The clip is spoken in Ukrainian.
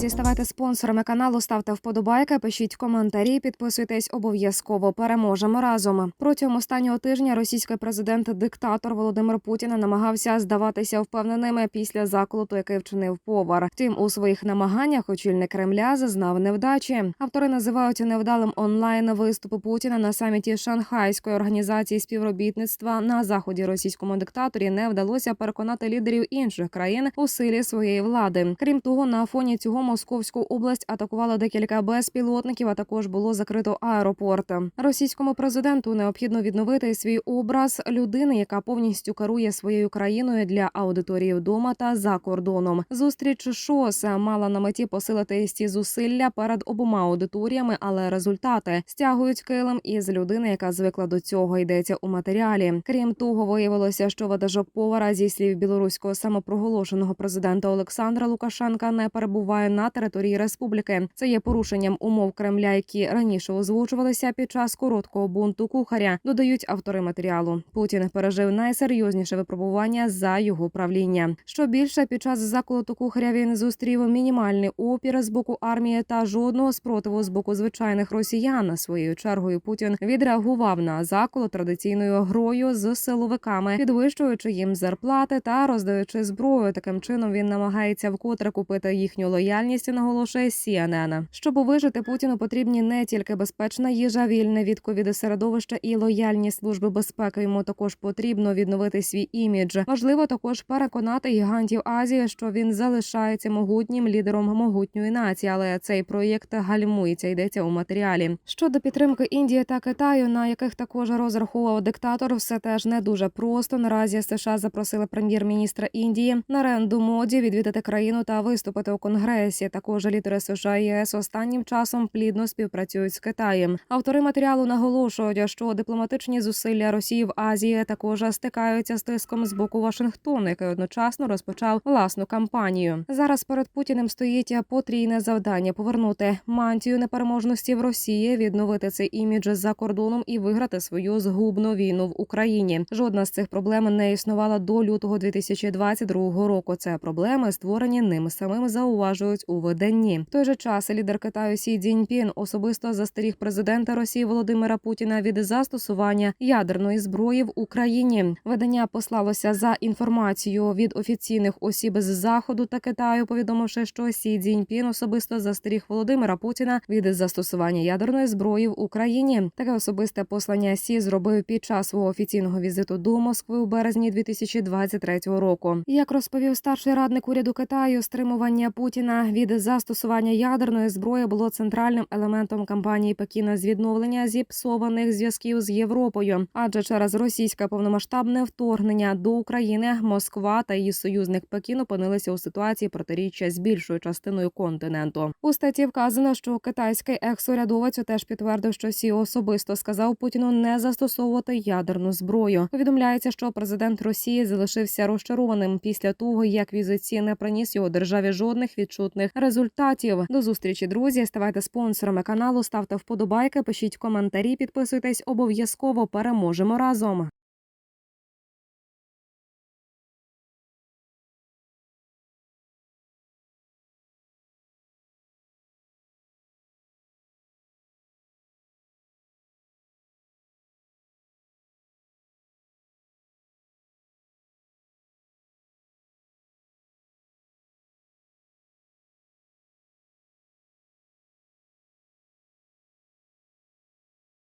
друзі, ставайте спонсорами каналу, ставте вподобайки, пишіть коментарі, підписуйтесь обов'язково. Переможемо разом. Протягом останнього тижня російський президент-диктатор Володимир Путін намагався здаватися впевненими після заколоту, який вчинив повар. Втім, у своїх намаганнях очільник Кремля зазнав невдачі. Автори називають невдалим онлайн виступи Путіна на саміті Шанхайської організації співробітництва на заході російському диктаторі не вдалося переконати лідерів інших країн у силі своєї влади. Крім того, на фоні цього Московську область атакувало декілька безпілотників. А також було закрито аеропорт. Російському президенту необхідно відновити свій образ людини, яка повністю керує своєю країною для аудиторії вдома та за кордоном. Зустріч ШОС мала на меті посилити ці зусилля перед обома аудиторіями, але результати стягують килим із людини, яка звикла до цього. Йдеться у матеріалі. Крім того, виявилося, що ватажок повара зі слів білоруського самопроголошеного президента Олександра Лукашенка не перебуває на території республіки. Це є порушенням умов Кремля, які раніше озвучувалися під час короткого бунту кухаря. Додають автори матеріалу. Путін пережив найсерйозніше випробування за його правління. Що більше під час заколоту кухаря він зустрів мінімальний опір з боку армії та жодного спротиву з боку звичайних росіян. Своєю чергою Путін відреагував на заколот традиційною грою з силовиками, підвищуючи їм зарплати та роздаючи зброю. Таким чином він намагається вкотре купити їхню лояльність. Наголошує CNN. Щоб вижити Путіну потрібні не тільки безпечна їжа, вільне від ковіду середовище і лояльність служби безпеки. Йому також потрібно відновити свій імідж. Важливо також переконати гігантів Азії, що він залишається могутнім лідером могутньої нації, але цей проєкт гальмується. Йдеться у матеріалі. Щодо підтримки Індії та Китаю, на яких також розраховував диктатор, все теж не дуже просто. Наразі США запросили прем'єр-міністра Індії Наренду Моді відвідати країну та виступити у конгресі. Також лідери США і ЄС останнім часом плідно співпрацюють з Китаєм. Автори матеріалу наголошують, що дипломатичні зусилля Росії в Азії також стикаються з тиском з боку Вашингтону, який одночасно розпочав власну кампанію. Зараз перед Путіним стоїть потрійне завдання повернути мантію непереможності в Росії, відновити цей імідж за кордоном і виграти свою згубну війну в Україні. Жодна з цих проблем не існувала до лютого 2022 року. Це проблеми створені ним самим зауважують у виданні. В той же час лідер Китаю Сі Цзіньпін особисто застеріг президента Росії Володимира Путіна від застосування ядерної зброї в Україні. Видання послалося за інформацією від офіційних осіб з заходу та Китаю, повідомивши, що Сі Цзіньпін особисто застеріг Володимира Путіна від застосування ядерної зброї в Україні. Таке особисте послання Сі зробив під час свого офіційного візиту до Москви у березні 2023 року. Як розповів старший радник уряду Китаю, стримування Путіна від застосування ядерної зброї було центральним елементом кампанії Пекіна з відновлення зіпсованих зв'язків з Європою. Адже через російське повномасштабне вторгнення до України Москва та її союзник Пекін опинилися у ситуації протиріччя з більшою частиною континенту. У статті вказано, що китайський екс-урядовець теж підтвердив, що Сі особисто сказав Путіну не застосовувати ядерну зброю. Повідомляється, що президент Росії залишився розчарованим після того, як візит Сі не приніс його державі жодних відчутних результатів. До зустрічі, друзі. Ставайте спонсорами каналу, ставте вподобайки, пишіть коментарі, підписуйтесь обов'язково. Переможемо разом.